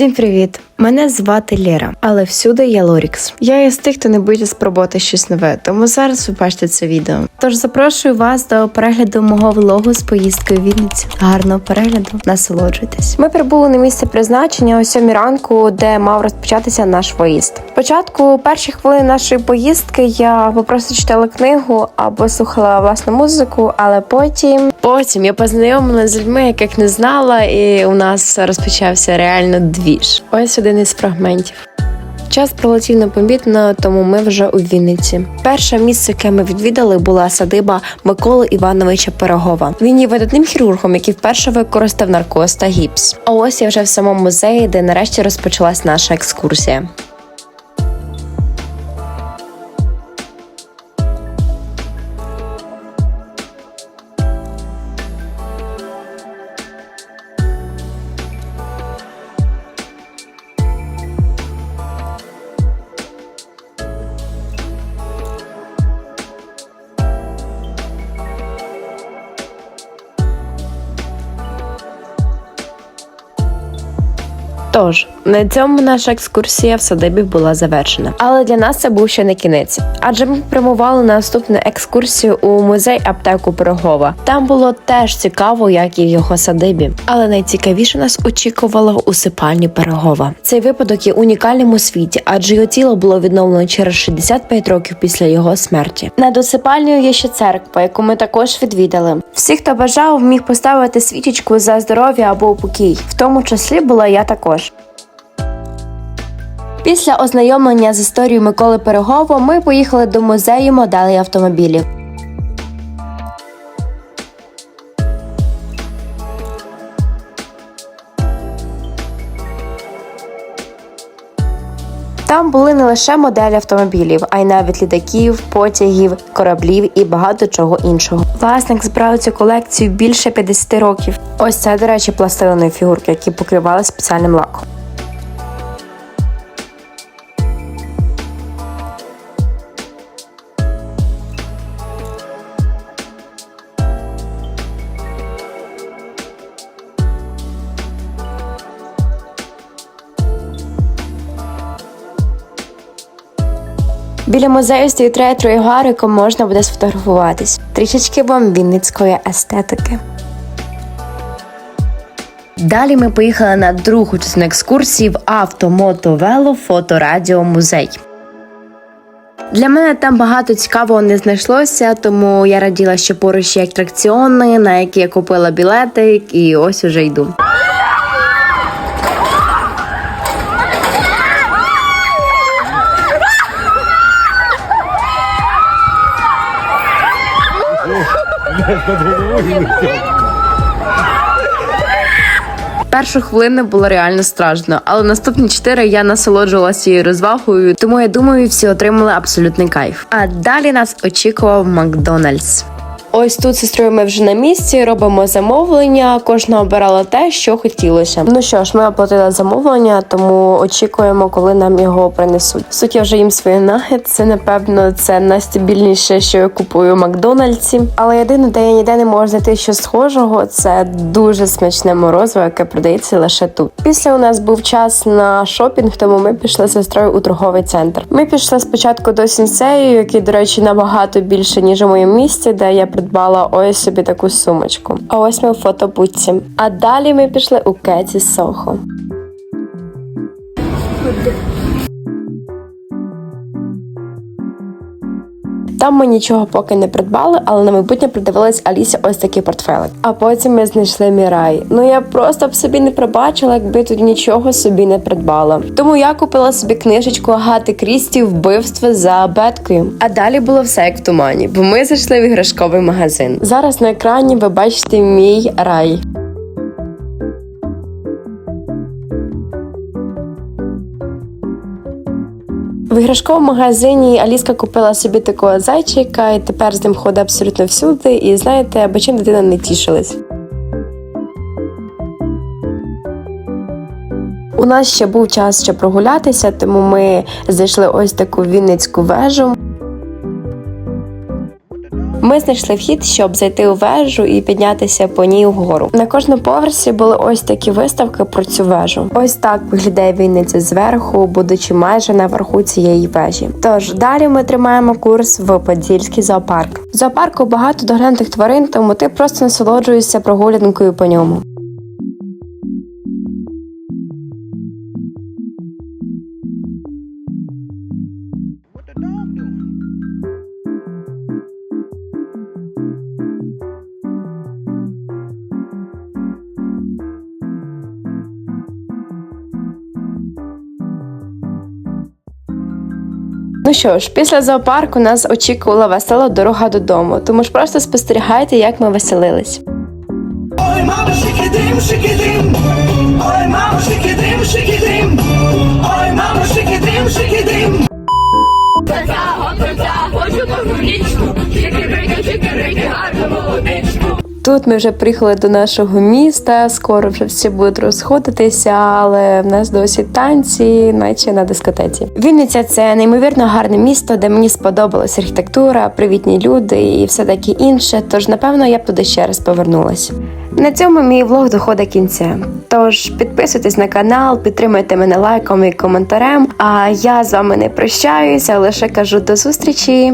Всім привіт! Мене звати Лєра, але всюди я Лорікс. Я із тих, хто не боїться спробувати щось нове, тому зараз ви бачите це відео. Тож запрошую вас до перегляду мого влогу з поїздкою в Вінницю. Гарного перегляду, насолоджуйтесь. Ми прибули на місце призначення о 7 ранку, де мав розпочатися наш виїзд. Спочатку перші хвилини нашої поїздки я попросту читала книгу або слухала власну музику, але потім потім я познайомилася з людьми, яких не знала, і у нас розпочався реально двіж. Ось один із фрагментів. Час пролетів непомітно, тому ми вже у Вінниці. Перше місце, яке ми відвідали, була садиба Миколи Івановича Пирогова. Він є видатним хірургом, який вперше використав наркоз та гіпс. А ось я вже в самому музеї, де нарешті розпочалась наша екскурсія. Тож на цьому наша екскурсія в садибі була завершена. Але для нас це був ще не кінець, адже ми прямували на наступну екскурсію у музей аптеку Пирогова. Там було теж цікаво, як і в його садибі. Але найцікавіше нас очікувало у сипальні Пирогова. Цей випадок є унікальним у світі, адже його тіло було відновлено через 65 років після його смерті. Над усипальнею є ще церква, яку ми також відвідали. Всі, хто бажав, міг поставити свічечку за здоров'я або упокій. В тому числі була я також. Після ознайомлення з історією Миколи Пирогова ми поїхали до музею моделей автомобілів. Там були не лише моделі автомобілів, а й навіть літаків, потягів, кораблів і багато чого іншого. Власник збирав цю колекцію більше 50 років. Ось це, до речі, пластилинові фігурки, які покривали спеціальним лаком. Біля музею ретро і гариком можна буде сфотографуватись. Трішечки вам естетики. Далі ми поїхали на другу частину екскурсії в авто, мото, вело, фото, радіо, музей. Для мене там багато цікавого не знайшлося, тому я раділа, що поруч є атракціони, на які я купила білети, і ось уже йду. Першу хвилину було реально страшно, але наступні чотири я насолоджувалася цією розвагою, тому я думаю, всі отримали абсолютний кайф. А далі нас очікував Макдональдс. Ось тут з сестрою ми вже на місці, робимо замовлення. Кожна обирала те, що хотілося. Ну що ж, ми оплатили замовлення, тому очікуємо, коли нам його принесуть. Суть я вже їм свої нагет. Це напевно це найстабільніше, що я купую в Макдональдсі. Але єдине, де я ніде не можу знайти щось схожого, це дуже смачне морозиво, яке продається лише тут. Після у нас був час на шопінг, тому ми пішли з сестрою у торговий центр. Ми пішли спочатку до сінсею, який, до речі, набагато більше ніж у моєму місті, де я придбала ось собі таку сумочку. А ось ми в фотобудці. А далі ми пішли у Кеті Сохо. Там ми нічого поки не придбали, але на майбутнє придивилась Алісі ось такий портфелик. А потім ми знайшли Мірай. Ну я просто б собі не пробачила, якби тут нічого собі не придбала. Тому я купила собі книжечку Агати Крісті Вбивство за беткою. А далі було все як в тумані, бо ми зайшли в іграшковий магазин. Зараз на екрані ви бачите мій рай. В іграшковому магазині Аліска купила собі такого зайчика, і тепер з ним ходить абсолютно всюди. І знаєте, аби чим дитина не тішилась. У нас ще був час ще прогулятися, тому ми зайшли ось таку Вінницьку вежу. Ми знайшли вхід, щоб зайти у вежу і піднятися по ній вгору. На кожному поверсі були ось такі виставки про цю вежу. Ось так виглядає Вінниця зверху, будучи майже наверху цієї вежі. Тож далі ми тримаємо курс в Подільський зоопарк. В зоопарку багато доглянутих тварин, тому ти просто насолоджуєшся прогулянкою по ньому. Ну що ж, після зоопарку нас очікувала весела дорога додому, тому ж просто спостерігайте, як ми веселились. Ой, мамо, шикидим, шикидим. Ой, мамо, шикидим, шикидим. Ой, мамо, шикидим, шикидим. Тут ми вже приїхали до нашого міста. Скоро вже всі будуть розходитися, але в нас досі танці, наче на дискотеці. Вінниця це неймовірно гарне місто, де мені сподобалась архітектура, привітні люди і все таке інше. Тож, напевно, я б туди ще раз повернулася. На цьому мій влог доходить кінця. Тож підписуйтесь на канал, підтримуйте мене лайком і коментарем. А я з вами не прощаюся, лише кажу до зустрічі.